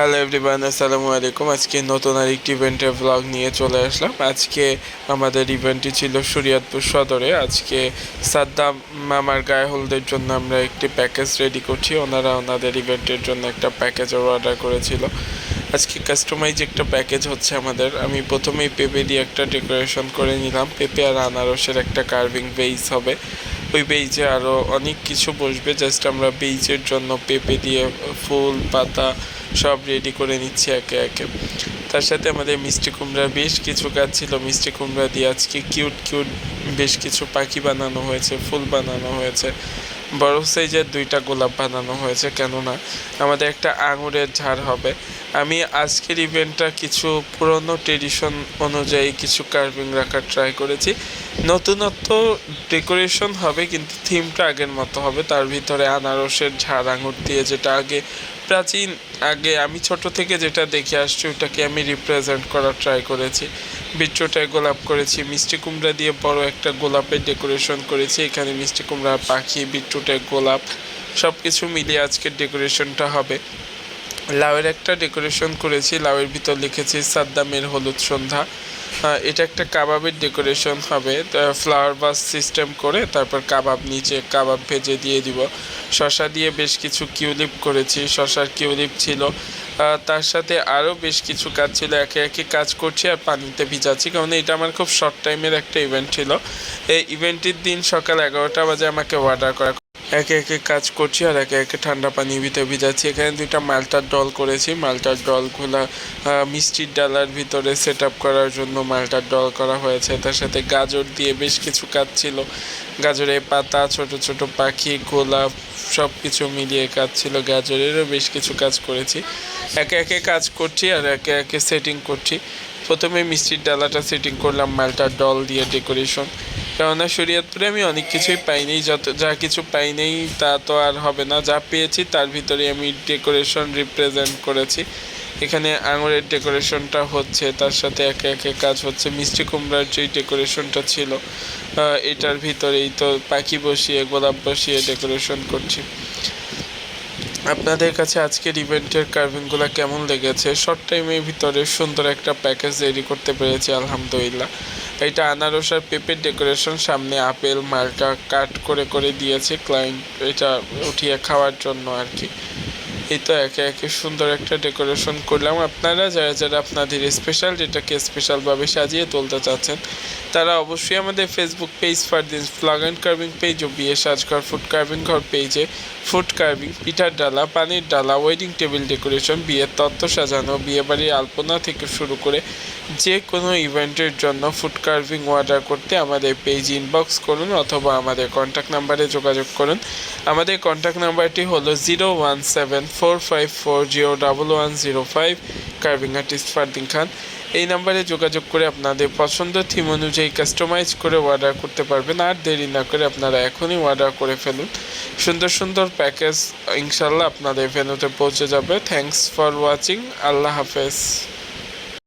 Hello everyone, আসসালামু আলাইকুম। আজকে নতুন আর একটি ইভেন্টের ব্লগ নিয়ে চলে আসলাম। আজকে আমাদের ইভেন্টটি ছিল শরীয়তপুর সদরে। আজকে সাদ্দাম মামার গায়ে হলদের জন্য আমরা একটি প্যাকেজ রেডি করছি। ওনারা ওনাদের ইভেন্টের জন্য একটা প্যাকেজের অর্ডার করেছিল। আজকে কাস্টমাইজ একটা প্যাকেজ হচ্ছে আমাদের। আমি প্রথমেই পেঁপে দিয়ে একটা ডেকোরেশন করে নিলাম। পেঁপে আর আনারসের একটা কার্ভিং বেইস হবে। ওই বেইজে আরও অনেক কিছু বসবে জাস্ট আমরা বেইজের জন্য পেঁপে দিয়ে ফুল, পাতা সব রেডি করে নিচ্ছি একে একে। তার সাথে আমাদের মিষ্টি কুমড়ার বেশ কিছু গাছ ছিল, মিষ্টি কুমড়া দিয়ে আজকে কিউট কিউট বেশ কিছু পাখি বানানো হয়েছে, ফুল বানানো হয়েছে। বড় সাইজের দুইটা গোলাপ বানানো হয়েছে, কেননা আমাদের একটা আঙুরের ঝাড় হবে। আমি আজকের ইভেন্টটা কিছু পুরনো ট্রেডিশন অনুযায়ী কিছু কার্ভিং রাখার ট্রাই করেছি। নতুনত্ব ডেকোরেশন হবে, কিন্তু থিমটা আগের মতো হবে। তার ভিতরে আনারসের ঝাড় আঙুর দিয়ে যেটা আগে প্রাচীন, আগে আমি ছোট থেকে যেটা দেখে আসছি, ওটাকে আমি রিপ্রেজেন্ট করার ট্রাই করেছি। বিট্রোটায় গোলাপ করেছি, মিষ্টি কুমড়া দিয়ে বড় একটা গোলাপের ডেকোরেশন করেছি, এখানে মিষ্টি কুমড়া, পাখি বিট্রুটের গোলাপ সব কিছু মিলিয়ে আজকের ডেকোরেশনটা হবে। লাউয়ের একটা ডেকোরেশন করেছি, লাউয়ের ভিতর লিখেছি, সাদ্দামের হলুদ সন্ধ্যা। এটা একটা কাবাবের ডেকোরেশন হবে ফ্লাওয়ার বাস সিস্টেম করে তারপর কাবাব নিচে কাবাব ভেজে দিয়ে দিব। শশা দিয়ে বেশ কিছু কিউলিপ করেছি শশার কিউলিপ ছিল। তার সাথে আরও বেশ কিছু কাজ ছিল, একে একে কাজ করছি আর পানিতে ভিজাচ্ছি কারণ এটা আমার খুব শর্ট টাইমের একটা ইভেন্ট ছিল। এই ইভেন্টের দিন সকাল এগারোটা বাজে আমাকে অর্ডার করা একে একে কাজ করছি আর একে একে ঠান্ডা পানি ভিতরে ভিজাচ্ছি। এখানে দুইটা মালটার ডল করেছি। মালটার ডলগুলা মিষ্টির ডালার ভিতরে সেট আপ করার জন্য মালটার ডল করা হয়েছে। তার সাথে গাজর দিয়ে বেশ কিছু কাজ ছিল। গাজরের পাতা, ছোট ছোট পাখি, গোলাপ সব কিছু মিলিয়ে কাজ ছিল। গাজরেরও বেশ কিছু কাজ করেছি। একে একে কাজ করছি আর একে একে সেটিং করছি। প্রথমে মিষ্টির ডালাটা সেটিং করলাম, মালটার ডল দিয়ে ডেকোরেশন কেননা শরীয়তপুরে আমি অনেক কিছুই পাইনি, যত যা কিছু পাইনি তা তো আর হবে না। যা পেয়েছি তার ভিতরে আমি ডেকোরেশন রিপ্রেজেন্ট করেছি। এখানে আঙুরের ডেকোরেশনটা হচ্ছে, তার সাথে একে একে কাজ হচ্ছে। মিষ্টি কুমড়ার যেই ডেকোরেশনটা ছিল এটার ভিতরেই তো পাখি বসিয়ে, গোলাপ বসিয়ে ডেকোরেশন করছি। আপনাদের কাছে আজকের ইভেন্টের কার্ভিংগুলো কেমন লেগেছে? শর্ট টাইমের ভিতরে সুন্দর একটা প্যাকেজ তৈরি করতে পেরেছি, আলহামদুলিল্লাহ। এটা আনারস আর পেঁপের ডেকোরেশন সামনে আপেল মালটা কাট করে করে দিয়েছে ক্লায়েন্ট এটা উঠিয়ে খাওয়ার জন্য আর কি। তো একে একে সুন্দর একটা ডেকোরেশন করলাম। আপনারা যারা যারা আপনাদের স্পেশাল যেটাকে স্পেশালভাবে সাজিয়ে তুলতে চাচ্ছেন, তারা অবশ্যই আমাদের Facebook page Fardin flag and carving page ও বিয়ে সাজঘর ফুড কার্ভিং ঘর পেজে ফুড কার্ভিং পিঠার ডালা, পানির ডালা ওয়েডিং টেবিল ডেকোরেশন বিয়ের তত্ত্ব সাজানো বিয়ে বাড়ির আলপনা থেকে শুরু করে যে কোনো ইভেন্টের জন্য ফুড কার্ভিং অর্ডার করতে আমাদের পেজ ইনবক্স করুন অথবা আমাদের কন্ট্যাক্ট নাম্বারে যোগাযোগ করুন। আমাদের কন্ট্যাক্ট নাম্বারটি হলো zero one seven four five four zero double one zero five carving artist Fardin Khan এই নাম্বারে যোগাযোগ করে আপনাদের পছন্দ থিম অনুযায়ী কাস্টমাইজ করে অর্ডার করতে পারবেন। আর দেরি না করে আপনারা এখনই অর্ডার করে ফেলুন। সুন্দর সুন্দর প্যাকেজ ইনশাল্লাহ আপনাদের ভেনুতে পৌঁছে যাবে। থ্যাংকস ফর ওয়াচিং আল্লাহ হাফেজ।